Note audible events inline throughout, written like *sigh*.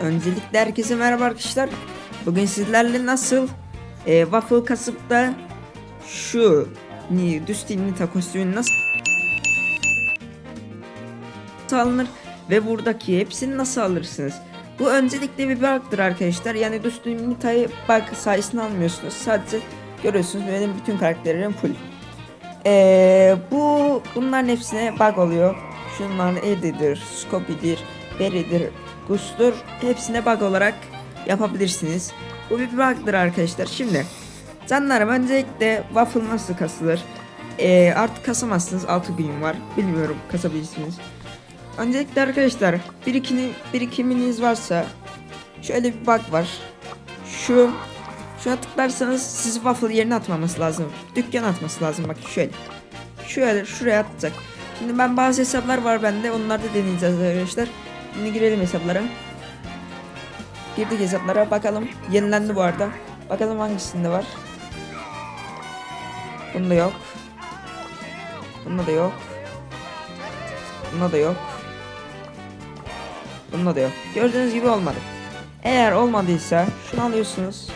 Öncelikle herkese merhaba arkadaşlar. Bugün sizlerle nasıl e, waffle kasıp da şu ni, düz nita kostümünü nasıl alınır ve buradaki hepsini nasıl alırsınız? Bu öncelikle bir bug'dır arkadaşlar. Yani düz nita'yı bug sayesinde almıyorsunuz. Sadece görüyorsunuz benim bütün karakterlerim full. E, bu bunların hepsine bug oluyor. Şunlar Eddie'dir, Scopy'dir, Barry'dir, Gus'tur. Hepsine bug olarak yapabilirsiniz. Bu bir bug'dır arkadaşlar. Şimdi canlarım öncelikle waffle nasıl kasılır? Ee, artık kasamazsınız 6 gün var. Bilmiyorum kasabilirsiniz. Öncelikle arkadaşlar birikini, birikiminiz varsa şöyle bir bug var. Şu şuna tıklarsanız sizi waffle yerine atmaması lazım. Dükkan atması lazım bak şöyle. Şöyle şuraya atacak. Şimdi ben bazı hesaplar var bende. Onları da deneyeceğiz arkadaşlar. Şimdi girelim hesaplara. Girdik hesaplara bakalım. Yenilendi bu arada. Bakalım hangisinde var. Bunda yok. Bunda da yok. Bunda da yok. Bunda da yok. Gördüğünüz gibi olmadı. Eğer olmadıysa şunu alıyorsunuz.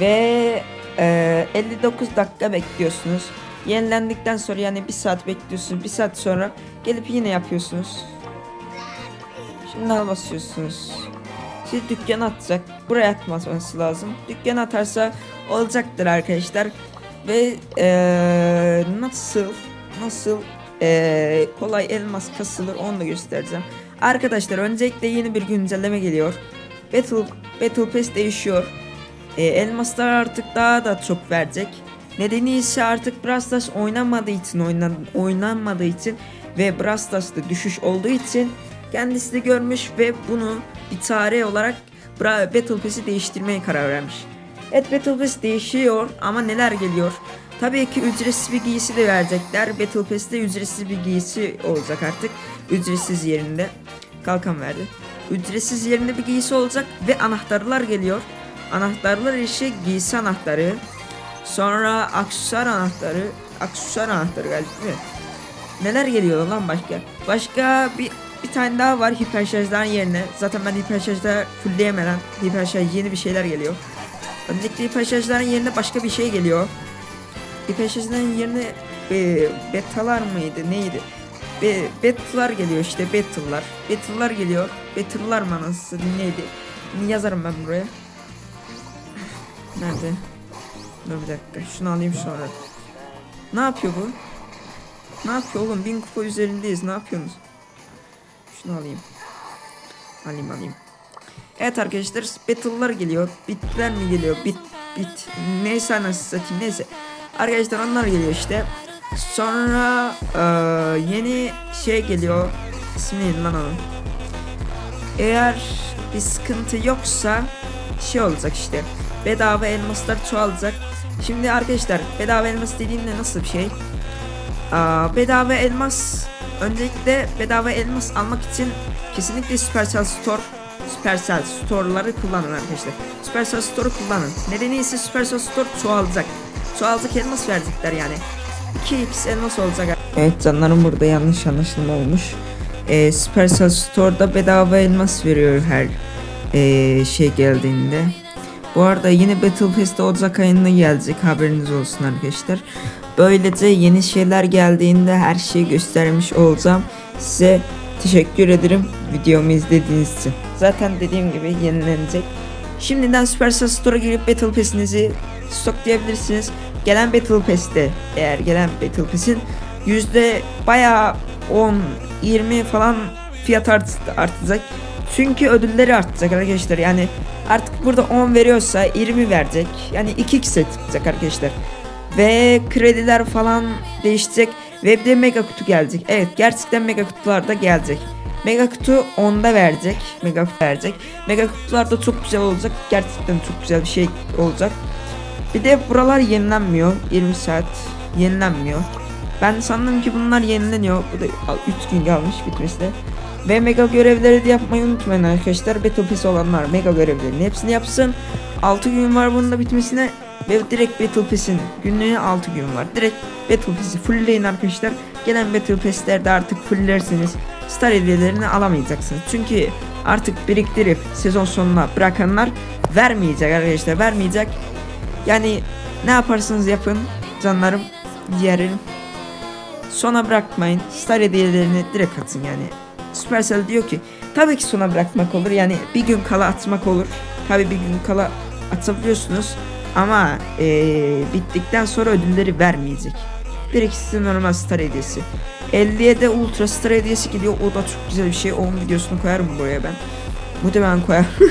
Ve e, 59 dakika bekliyorsunuz. Yenilendikten sonra yani bir saat bekliyorsunuz. Bir saat sonra gelip yine yapıyorsunuz. Şimdi al basıyorsunuz. Siz dükkan atacak. Buraya atması lazım. Dükkan atarsa olacaktır arkadaşlar. Ve eee, nasıl nasıl eee, kolay elmas kasılır onu da göstereceğim. Arkadaşlar öncelikle yeni bir güncelleme geliyor. Battle Battle Pass değişiyor. E, elmaslar artık daha da çok verecek. Nedeni ise artık Brawl Stars oynanmadığı için oynan, oynanmadığı için ve Brawl Stars'ta düşüş olduğu için kendisi de görmüş ve bunu bir tarih olarak Bra Battle Pass'i değiştirmeye karar vermiş. Evet Battle Pass değişiyor ama neler geliyor? Tabii ki ücretsiz bir giysi de verecekler. Battle Pass'te ücretsiz bir giysi olacak artık. Ücretsiz yerinde. Kalkan verdi. Ücretsiz yerinde bir giysi olacak ve anahtarlar geliyor. Anahtarlar işi giysi anahtarı. Sonra aksesuar anahtarı. Aksesuar anahtarı galiba? Neler geliyor lan başka? Başka bir bir tane daha var hiperşarjdan yerine. Zaten ben hiperşarjda fullleyemeden hiperşarj yeni bir şeyler geliyor. Öncelikle hiperşarjların yerine başka bir şey geliyor. Hiperşarjların yerine e, betalar mıydı neydi? Be, battle'lar geliyor işte battle'lar. Battle'lar geliyor. Battle'lar mı anasını neydi? Yazarım ben buraya. Nerede? Dur bir dakika. Şunu alayım sonra. Ne yapıyor bu? Ne yapıyor oğlum? Bin kupa üzerindeyiz. Ne yapıyorsunuz? Şunu alayım. Alayım alayım. Evet arkadaşlar battle'lar geliyor. Bitler mi geliyor? Bit bit. Neyse nasıl satayım neyse. Arkadaşlar onlar geliyor işte. Sonra eee, yeni şey geliyor. İsmi lan onun? Eğer bir sıkıntı yoksa şey olacak işte. Bedava elmaslar çoğalacak. Şimdi arkadaşlar bedava elmas dediğimde nasıl bir şey? Aa, bedava elmas öncelikle bedava elmas almak için kesinlikle Supercell Store Supercell Store'ları kullanın arkadaşlar. Supercell Store'u kullanın. Nedeni ise Supercell Store çoğalacak. Çoğalacak elmas verecekler yani. 2x elmas olacak. Evet canlarım burada yanlış anlaşılma olmuş. Ee, Supercell Store'da bedava elmas veriyor her ee, şey geldiğinde. Bu arada yeni Battle Pass'te Ocak ayında gelecek haberiniz olsun arkadaşlar. Böylece yeni şeyler geldiğinde her şeyi göstermiş olacağım. Size teşekkür ederim videomu izlediğiniz için. Zaten dediğim gibi yenilenecek. Şimdiden Supercell Store'a girip Battle Pass'inizi stoklayabilirsiniz. Gelen Battle Pass'te eğer gelen Battle Pass'in yüzde bayağı 10 20 falan fiyat art artacak. Çünkü ödülleri artacak arkadaşlar. Yani artık burada 10 veriyorsa 20 verecek. Yani 2x çıkacak arkadaşlar. Ve krediler falan değişecek. Ve bir de mega kutu gelecek. Evet gerçekten mega kutular da gelecek. Mega kutu 10'da verecek. Mega kutu verecek. Mega kutular da çok güzel olacak. Gerçekten çok güzel bir şey olacak. Bir de buralar yenilenmiyor. 20 saat yenilenmiyor. Ben sandım ki bunlar yenileniyor. Bu da 3 gün kalmış bitmesine. Ve mega görevleri de yapmayı unutmayın arkadaşlar. Battle Pass olanlar mega görevlerini hepsini yapsın. 6 gün var bunun da bitmesine. Ve direkt Battle Pass'in günlüğüne 6 gün var. Direkt Battle Pass'i fullleyin arkadaşlar. Gelen Battle Pass'lerde artık fulllerseniz Star hediyelerini alamayacaksınız. Çünkü artık biriktirip sezon sonuna bırakanlar vermeyecek arkadaşlar vermeyecek. Yani ne yaparsanız yapın canlarım ciğerim. Sona bırakmayın. Star hediyelerini direkt atın yani. Supercell diyor ki tabii ki sona bırakmak olur. Yani bir gün kala atmak olur. Tabii bir gün kala atabiliyorsunuz. Ama eee, bittikten sonra ödülleri vermeyecek. Direkt size normal star hediyesi. 50'ye de ultra star hediyesi geliyor. O da çok güzel bir şey. Onun videosunu koyarım buraya ben. Muhtemelen koyarım. *laughs*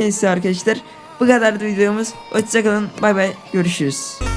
Neyse arkadaşlar. Bu kadardı videomuz. Hoşçakalın. Bay bay. Görüşürüz.